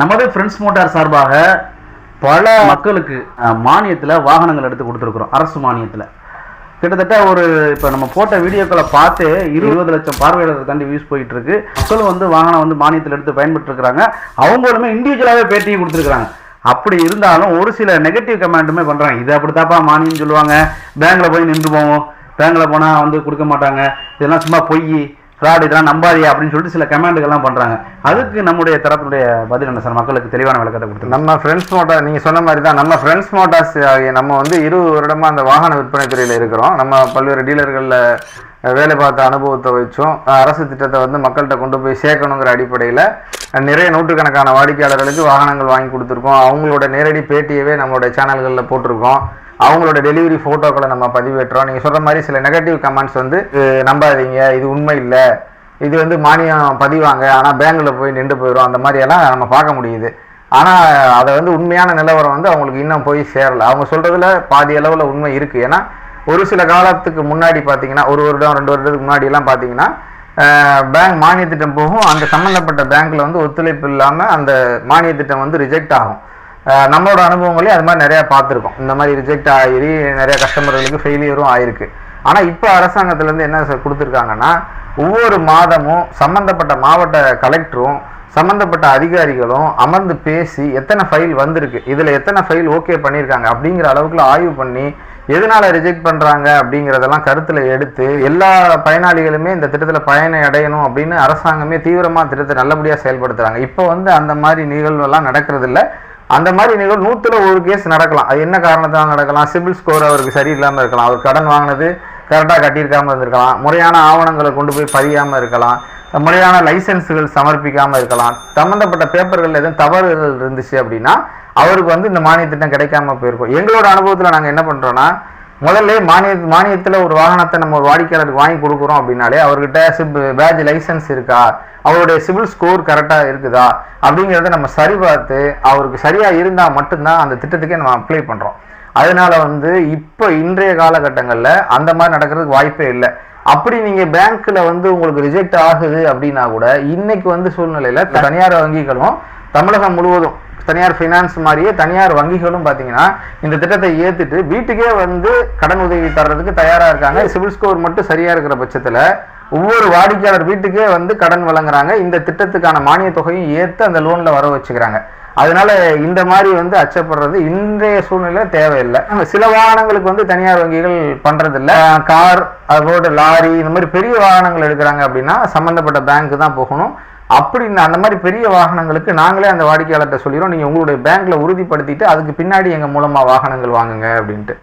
நமது friends motor சார்பாக பல மக்களுக்கு மானியத்தில் வாகனங்கள் எடுத்து கொடுத்துருக்குறோம். அரசு மானியத்தில். கிட்டத்தட்ட ஒரு இப்போ நம்ம போட்ட வீடியோக்களை பார்த்து இருபது லட்சம் பார்வையாளர் தாண்டி வியூஸ் போயிட்டு இருக்கு மக்களும் வந்து வாகனம் வந்து மானியத்தில் எடுத்து பயன்பட்டுருக்குறாங்க அவங்களுமே இண்டிவிஜுவலாகவே பேட்டியும் கொடுத்துருக்குறாங்க. அப்படி இருந்தாலும் ஒரு சில நெகட்டிவ் கமெண்ட்டுமே பண்ணுறாங்க இது அப்படித்தாப்பா மானியம் சொல்லுவாங்க. பேங்கில் போய் நின்று போவோம். பேங்கில் போனால் வந்து கொடுக்க மாட்டாங்க. இதெல்லாம் சும்மா பொய். ஃப்ராட் இதெல்லாம் நம்பாதியா அப்படின்னு சொல்லிட்டு சில கமெண்டுகள்லாம் பண்ணுறாங்க அதுக்கு நம்முடைய தரப்புடைய பதில் என்ன சார்? மக்களுக்கு தெளிவான விளக்கத்தை கொடுத்து நம்ம ஃப்ரெண்ட்ஸ் மோட்டார் நீங்கள் சொன்ன மாதிரி தான் நம்ம ஃப்ரெண்ட்ஸ் மோட்டார்ஸ் ஆகிய நம்ம வந்து இருபது வருடமாக அந்த வாகன விற்பனை துறையில் இருக்கிறோம். நம்ம பல்வேறு டீலர்களில் வேலை பார்த்த அனுபவத்தை வச்சும் அரசு திட்டத்தை வந்து மக்கள்கிட்ட கொண்டு போய் சேர்க்கணுங்கிற அடிப்படையில் நிறைய நூற்றுக்கணக்கான வாடிக்கையாளர்களுக்கு வாகனங்கள் வாங்கி கொடுத்துருக்கோம். அவங்களோட நேரடி பேட்டியவே நம்மளுடைய சேனல்களில் போட்டிருக்கோம். அவங்களோட டெலிவரி ஃபோட்டோக்களை நம்ம பதிவேற்றோம். நீங்கள் சொல்கிற மாதிரி சில நெகட்டிவ் கமெண்ட்ஸ் வந்து நம்பாதீங்க இது உண்மை இல்லை. இது வந்து மானியம் பதிவாங்க. ஆனால் பேங்க்கில் போய் நின்று போயிடும் அந்த மாதிரியெல்லாம் நம்ம பார்க்க முடியுது. ஆனால் அதை வந்து உண்மையான நிலவரம் வந்து அவங்களுக்கு இன்னும் போய் சேரல. அவங்க சொல்கிறதுல பாதி அளவில் உண்மை இருக்குது ஏன்னா ஒரு சில காலத்துக்கு முன்னாடி பார்த்தீங்கன்னா ஒரு வருடம் ரெண்டு வருடத்துக்கு முன்னாடியெல்லாம் பார்த்தீங்கன்னா பேங்க் மானிய திட்டம் போகும். அந்த சம்மந்தப்பட்ட பேங்க்கில் வந்து ஒத்துழைப்பு இல்லாமல் அந்த மானிய திட்டம் வந்து ரிஜெக்ட் ஆகும். நம்மளோட அனுபவங்களே அது மாதிரி நிறையா பார்த்துருக்கோம். இந்த மாதிரி ரிஜெக்ட் ஆகி நிறைய கஸ்டமர்களுக்கு ஃபெயிலியரும் ஆயிருக்கு. ஆனால் இப்போ அரசாங்கத்துலேருந்து என்ன சார் கொடுத்துருக்காங்கன்னா ஒவ்வொரு மாதமும் சம்மந்தப்பட்ட மாவட்ட கலெக்டரும் சம்மந்தப்பட்ட அதிகாரிகளும் அமர்ந்து பேசி எத்தனை ஃபைல் வந்திருக்கு இதில் எத்தனை ஃபைல் ஓகே பண்ணியிருக்காங்க அப்படிங்கிற அளவுக்குள்ள ஆய்வு பண்ணி எதனால் ரிஜெக்ட் பண்ணுறாங்க அப்படிங்கிறதெல்லாம் கருத்தில் எடுத்து எல்லா பயனாளிகளுமே இந்த திட்டத்தில் பயனை அடையணும் அப்படின்னு அரசாங்கமே தீவிரமாக திட்டத்தை நல்லபடியாக செயல்படுத்துகிறாங்க இப்போ வந்து அந்த மாதிரி நிகழ்வெல்லாம் நடக்கிறதில்ல. அந்த மாதிரி நிகழ்வு நூற்றுல ஒரு கேஸ் நடக்கலாம். அது என்ன காரணத்தால் நடக்கலாம்? சிபில் ஸ்கோர் அவருக்கு சரியில்லாமல் இருக்கலாம். அவர் கடன் வாங்கினது கரெக்டாக கட்டியிருக்காமல் இருந்திருக்கலாம். முறையான ஆவணங்களை கொண்டு போய் பதியாமல் இருக்கலாம். முறையான லைசன்ஸுகள் சமர்ப்பிக்காமல் இருக்கலாம். சம்மந்தப்பட்ட பேப்பர்கள் எதுவும் தவறுகள் இருந்துச்சு அப்படின்னா அவருக்கு வந்து இந்த மானிய திட்டம் கிடைக்காம போயிருக்கும். எங்களோட அனுபவத்தில் நாங்கள் என்ன பண்ணுறோன்னா முதல்ல மானிய மானியத்தில் ஒரு வாகனத்தை நம்ம ஒரு வாடிக்கையாளருக்கு வாங்கி கொடுக்குறோம் அப்படின்னாலே அவர்கிட்ட சிப் பேட்ச் லைசன்ஸ் இருக்கா? அவருடைய சிவில் ஸ்கோர் கரெக்டாக இருக்குதா? அப்படிங்கிறத நம்ம சரி பார்த்து அவருக்கு சரியாக இருந்தால் மட்டும்தான் அந்த திட்டத்துக்கே நம்ம அப்ளை பண்ணுறோம் அதனால வந்து இப்போ இன்றைய காலகட்டங்களில் அந்த மாதிரி நடக்கிறதுக்கு வாய்ப்பே இல்லை. அப்படி நீங்கள் பேங்க்கில் வந்து உங்களுக்கு ரிஜெக்ட் ஆகுது அப்படின்னா கூட இன்னைக்கு வந்து சூழ்நிலையில் தனியார் வங்கிகளும் தமிழகம் முழுவதும் தனியார் ஃபைனான்ஸ் மாதிரியே தனியார் வங்கிகளும் பார்த்தீங்கன்னா இந்த திட்டத்தை ஏத்துட்டு வீட்டுக்கே வந்து கடன் உதவி தர்றதுக்கு தயாரா இருக்காங்க. சிவில் ஸ்கோர் மட்டும் சரியா இருக்கிற பட்சத்துல ஒவ்வொரு வாடிக்கையாளர் வீட்டுக்கே வந்து கடன் வழங்குறாங்க. இந்த திட்டத்துக்கான மானிய தொகையும் ஏத்து அந்த லோன்ல வர வச்சுக்கிறாங்க. அதனால இந்த மாதிரி வந்து அச்சப்படுறது இன்றைய சூழ்நிலை தேவையில்லை. சில வாகனங்களுக்கு வந்து தனியார் வங்கிகள் பண்றதில்ல. கார் அதோட லாரி இந்த மாதிரி பெரிய வாகனங்கள் எடுக்கிறாங்க அப்படின்னா சம்பந்தப்பட்ட பேங்க் தான் போகணும். அப்படி அந்த மாதிரி பெரிய வாகனங்களுக்கு நாங்களே அந்த வாடிக்கையாளர்கிட்ட சொல்லிடுறோம். நீங்கள் உங்களுடைய பேங்க்கில் உறுதிப்படுத்திட்டு அதுக்கு பின்னாடி எங்கள் மூலமாக வாகனங்கள் வாங்குங்க அப்படின்ட்டு.